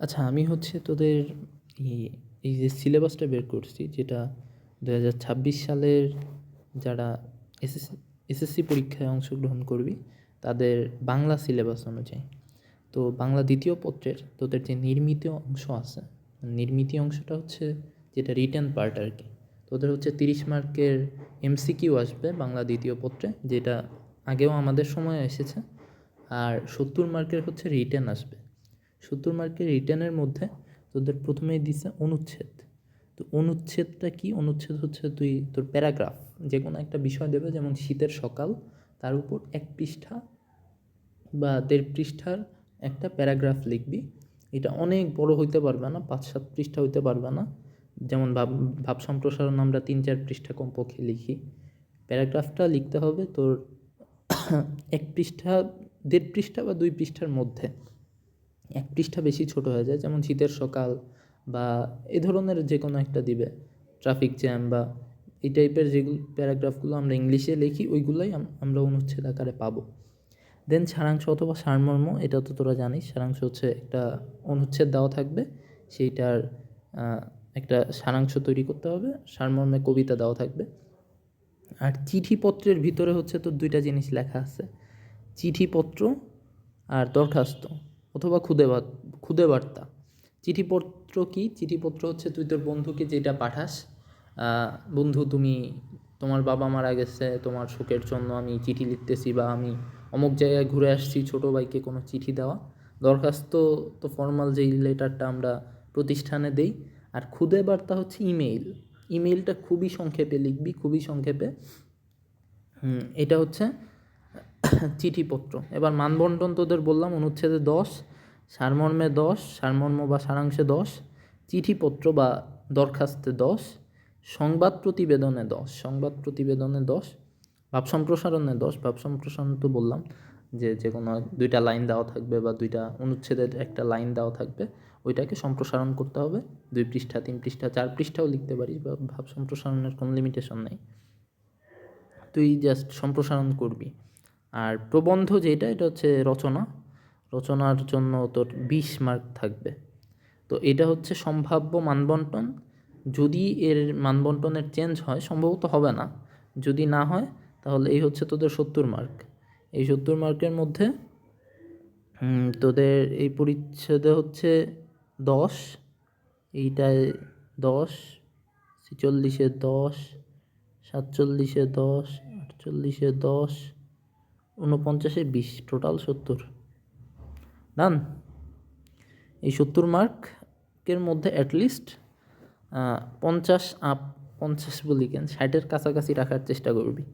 আচ্ছা আমি হচ্ছে তোদের এই যে সিলেবাসটা বের করছি, যেটা দু হাজার ছাব্বিশ সালের যারা এসএস, এসএসসি পরীক্ষায় অংশগ্রহণ করবি, তাদের বাংলা সিলেবাস অনুযায়ী। তো বাংলা দ্বিতীয় পত্রের তোদের যে নির্মিত অংশ আছে, নির্মিত অংশটা হচ্ছে যেটা রিটার্ন পার্ট আর কি, তোদের হচ্ছে তিরিশ মার্কের এমসিকিউ আসবে বাংলা দ্বিতীয় পত্রে, যেটা আগেও আমাদের সময় এসেছে, আর সত্তর মার্কের হচ্ছে রিটার্ন আসবে। সত্তর মার্কের রিটার্নের মধ্যে তোদের প্রথমেই দিছে অনুচ্ছেদ। তো অনুচ্ছেদটা কি? অনুচ্ছেদ হচ্ছে তুই, তোর প্যারাগ্রাফ যে কোনো একটা বিষয় দেবে, যেমন শীতের সকাল, তার উপর এক পৃষ্ঠা বা দেড় পৃষ্ঠার একটা প্যারাগ্রাফ লিখবি। এটা অনেক বড় হইতে পারবে না, পাঁচ সাত পৃষ্ঠা হইতে পারবে না। যেমন ভাব ভাব সম্প্রসারণ আমরা তিন চার পৃষ্ঠা কমপক্ষে লিখি। প্যারাগ্রাফটা লিখতে হবে তোর এক পৃষ্ঠা, দেড় পৃষ্ঠা বা দুই পৃষ্ঠার মধ্যে। এক পৃষ্ঠা বেশি ছোট হয়ে যায়, যেমন শীতের সকাল বা এ ধরনের যে কোনো একটা দিবে ট্রাফিক জ্যাম বা এই টাইপের যেগুলো প্যারাগ্রাফগুলো আমরা ইংলিশে লিখি, ওইগুলোই আমরা অনুচ্ছেদ আকারে পাবো। দেন সারাংশ অথবা সারমর্ম, এটা তো তোরা জানিস, সারাংশ হচ্ছে একটা অনুচ্ছেদ দেওয়া থাকবে, সেইটার একটা সারাংশ তৈরি করতে হবে, সারমর্মে কবিতা দেওয়া থাকবে। আর চিঠিপত্রের ভিতরে হচ্ছে তোর দুইটা জিনিস লেখা আছে, চিঠিপত্র আর দরখাস্ত। অথবা খুদে খুদে বার্তা। চিঠিপত্র কি? চিঠিপত্র হচ্ছে তুই তোর বন্ধুকে যেটা পাঠাস বন্ধু তুমি, তোমার বাবা মারা গেছে, তোমার শোকের জন্য আমি চিঠি লিখতেছি বা আমি অমুক জায়গায় ঘুরে আসছি, ছোটো ভাইকে কোনো চিঠি দেওয়া। দরখাস্ত, তো ফর্মাল যেই লেটারটা আমরা প্রতিষ্ঠানে দেই। আর খুদে বার্তা হচ্ছে ইমেইল ইমেইলটা খুবই সংক্ষেপে লিখবি, খুবই সংক্ষেপে। এটা হচ্ছে চিঠিপত্র। এবার মানবন্টন তোদের বললাম, অনুচ্ছেদে দশ, সারমর্মে দশ, সারমর্ম বা সারাংশে দশ, চিঠিপত্র বা দরখাস্তে দশ, সংবাদ প্রতিবেদনে দশ, সংবাদ প্রতিবেদনে দশ, ভাব সম্প্রসারণে দশ। ভাব সম্প্রসারণ তো বললাম যে যে কোনো দুইটা লাইন দেওয়া থাকবে বা দুইটা অনুচ্ছেদের একটা লাইন দেওয়া থাকবে, ওইটাকে সম্প্রসারণ করতে হবে। দুই পৃষ্ঠা, তিন পৃষ্ঠা, চার পৃষ্ঠাও লিখতে পারিস বা ভাব সম্প্রসারণের কোনো লিমিটেশন নেই। তুই জাস্ট সম্প্রসারণ করবি। আর প্রবন্ধ যেটা, এটা হচ্ছে রচনা। রচনার জন্য তোর বিশ মার্ক থাকবে। তো এটা হচ্ছে সম্ভাব্য মানবন্টন। যদি এর মানবন্টনের চেঞ্জ হয়, সম্ভবত হবে না। যদি না হয়, তাহলে এই হচ্ছে তোদের সত্তর মার্ক এই সত্তর মার্কের মধ্যে তোদের এই পরিচ্ছেদে হচ্ছে দশ, এইটায় দশ, ছেচল্লিশে দশ, সাতচল্লিশে দশ, আটচল্লিশে দশ উনপঞ্চাশে বিশ টোটাল সত্তর। ডান এই সত্তর মার্কের মধ্যে অ্যাটলিস্ট পঞ্চাশ আপ পঞ্চাশ বলি কেন? ষাটের কাছাকাছি রাখার চেষ্টা করবি।